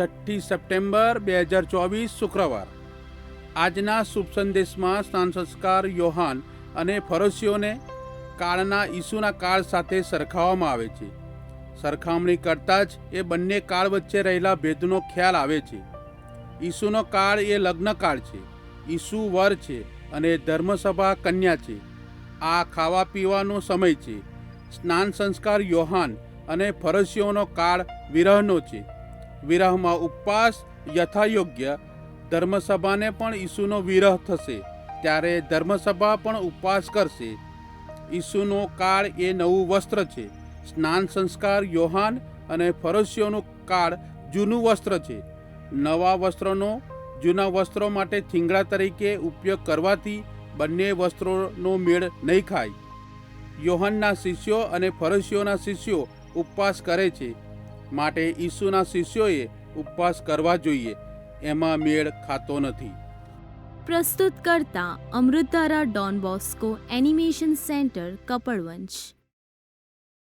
છઠ્ઠી સપ્ટેમ્બર બે હજાર ચોવીસ શુક્રવાર. આજના શુભ સંદેશમાં સ્નાન સંસ્કાર યોહાન અને ફરસીઓને કાળના ઈસુના કાળ સાથે સરખાવવામાં આવે છે. સરખામણી કરતાં જ એ બંને કાળ વચ્ચે રહેલા ભેદનો ખ્યાલ આવે છે. ઈસુનો કાળ એ લગ્નકાળ છે. ઈસુ વર છે અને ધર્મસભા કન્યા છે. આ ખાવા પીવાનો સમય છે. સ્નાન સંસ્કાર યોહાન અને ફરસીઓનો કાળ વિરહનો છે. વિરહમાં ઉપવાસ યથાયોગ્ય. ધર્મસભાને પણ ઈસુનો વિરહ થશે. ત્યારે ધર્મસભા પણ ઉપવાસ કરશે. ઈસુનો કાળ એ નવું વસ્ત્ર છે. સ્નાન સંસ્કાર યોહાન અને ફરસીઓનું કાળ જૂનું વસ્ત્ર છે. નવા વસ્ત્રોનો, જૂના વસ્ત્રો માટે થીંગડા તરીકે ઉપયોગ કરવાથી બંને વસ્ત્રોનો મેળ નહીં ખાય. યોહનના શિષ્યો અને ફરસીઓના શિષ્યો ઉપવાસ કરે છે. માટે ઈસુના શિષ્યોએ ઉપવાસ કરવા જોઈએ. એમાં મેળ ખાતો નથી. પ્રસ્તુત કરતા Amritdhara Don Bosco animation centre Kapadvanj